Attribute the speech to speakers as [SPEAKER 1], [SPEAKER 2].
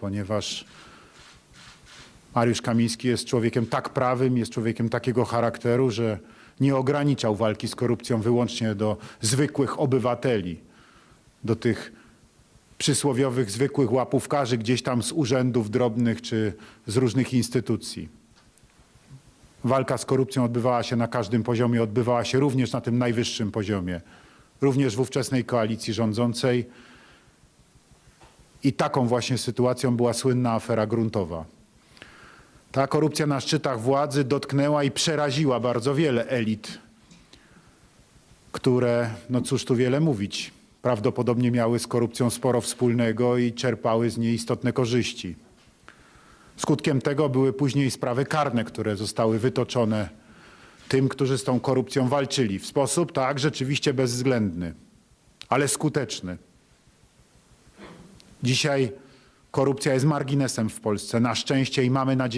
[SPEAKER 1] ponieważ Mariusz Kamiński jest człowiekiem tak prawym, jest człowiekiem takiego charakteru, że nie ograniczał walki z korupcją wyłącznie do zwykłych obywateli, do tych przysłowiowych zwykłych łapówkarzy gdzieś tam z urzędów drobnych czy z różnych instytucji. Walka z korupcją odbywała się na każdym poziomie, odbywała się również na tym najwyższym poziomie, również w ówczesnej koalicji rządzącej. I taką właśnie sytuacją była słynna afera gruntowa. Ta korupcja na szczytach władzy dotknęła i przeraziła bardzo wiele elit, które, no cóż tu wiele mówić, prawdopodobnie miały z korupcją sporo wspólnego i czerpały z niej istotne korzyści. Skutkiem tego były później sprawy karne, które zostały wytoczone tym, którzy z tą korupcją walczyli. W sposób tak rzeczywiście bezwzględny, ale skuteczny. Dzisiaj korupcja jest marginesem w Polsce. Na szczęście i mamy nadzieję,